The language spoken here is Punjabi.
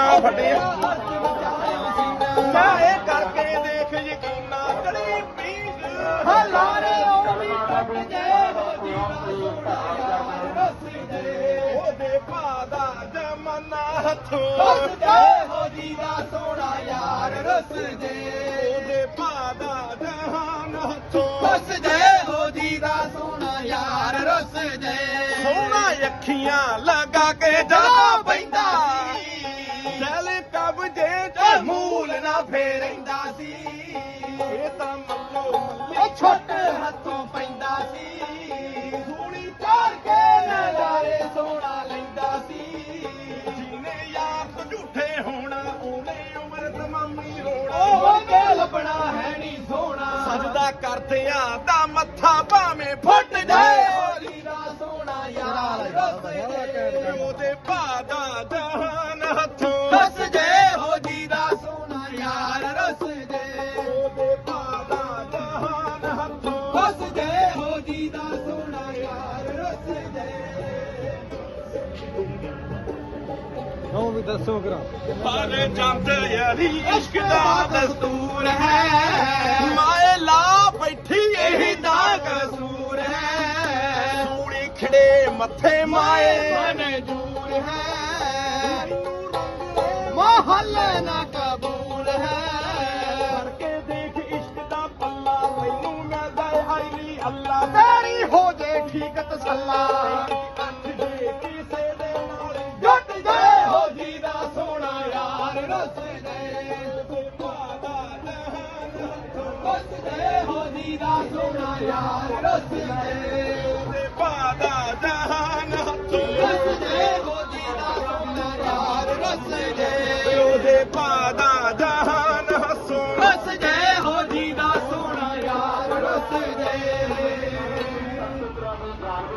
ਸੀਨਾ ਫਟਿਆ ਮੈਂ ਇਹ ਕਰਕੇ ਦੇਖ ਯਕੀਨਾ ਕੜੀ ਪੀਸ। ਹਲਾਰੇ ਉਹ ਵੀ ਟੁੱਟ ਜੇ ਹੋ ਜੀਵਾ ਸੋਹਣਾ ਰਸੀ ਦੇ। ਉਹਦੇ ਭਾ ਦਾ ਜਮਾਨਾ ਹੱਥੋਂ। ਜੇ ਹੋ ਜੀਵਾ ਸੋਹਣਾ ਯਾਰ ਰਸ ਦੇ। ਉਹਦੇ ਭਾ ਦਾ ਜਹਾਨ ਹੱਥੋਂ। ਹੱਸ ਜੇ ਹੋ ਜੀਵਾ ਸੋਹਣਾ ਯਾਰ ਰਸ ਦੇ। ਸੋਹਣਾ ਅੱਖੀਆਂ ਲਗਾ ਕੇ ਜਦੋਂ ਨਾ ਫੇਰੈਂਦਾ ਸੀ ਇਹ ਤਾਂ ਮੱਲੋ ਮੱਲੀ ਛੋਟੇ ਹੱਥੋਂ ਪੈਂਦਾ ਸੀ ਸੂਣੀ ਚਾਰ ਕੇ ਨਜ਼ਾਰੇ ਸੋਹਣਾ ਲੈਂਦਾ ਸੀ ਜੀਨੇ ਯਾਰ ਤੋਂ ਝੂਠੇ ਹੋਣਾ ਉਹਨੇ ਉਮਰ ਤਮਾਮੀ ਰੋਣਾ ਉਹ ਕੇ ਲੱਭਣਾ ਹੈ ਨਹੀਂ ਸੋਹਣਾ ਸਜਦਾ ਕਰਦਿਆਂ ਦਾ ਮੱਥਾ ਭਾਵੇਂ ਫੁੱਟ ਜਾਏ ਹੋਲੀ ਦਾ ਸੋਹਣਾ ਯਾਰ ਉਹਦੇ ਭਾ ਦਾ ਜਹਾਨ ਦੇ ਉਹ ਵੀ ਦੱਸੋ ਕਰਾ। ਪਰ ਜੰਦ ਯਾਰੀ ਇਸ਼ਕ ਦਾ ਦਸਤੂਰ ਹੈ। ਮਾਏ ਲਾ ਬੈਠੀ ਇਹੀ ਦਾ ਕਸੂਰ ਹੈ। ਸੂੜੀ ਖੜੇ ਮੱਥੇ ਮਾਏ। ਮਨਜੂਰ ਹੈ ਮਹੱਲ ਨਾ ਕਬੂਲ ਹੈ। ਕਰਕੇ ਦੇਖ ਇਸ਼ਕ ਦਾ ਪੱਲਾ ਮੈਨੂੰ ਮਿਲਦਾ ਏ ਹਾਈਲੀ ਅੱਲਾ। ਜੇ ਠੀਕ ਤਸੱਲਾ ਅੱਖ ਦੇ ਕਿਸੇ ਦੇ ਨਾਲ ਜੱਟ ਜੇ ਹੋ ਜੀ ਦਾ ਸੋਹਣਾ ਯਾਰ ਰਸ ਦੇ ਤੇ ਭਾਦਾ ਜਹਾਨ ਹੋ ਜੀ ਦਾ ਸੋਹਣਾ ਯਾਰ ਰਸ ਦੇ ਤੇ ਭਾਦਾ ਜਹਾਨ ਹੱਥੋਂ ਰਸ ਦੇ ਹੋ ਜੀ ਦਾ ਸੋਹਣਾ ਯਾਰ ਰਸ ਦੇ ਉਹਦੇ ਭਾਦਾ ਜਹਾਨ ਹੱਸੋਂ ਰਸ ਹੋ ਜੀ ਦਾ ਸੋਹਣਾ ਯਾਰ ਰਸ ਦੇ।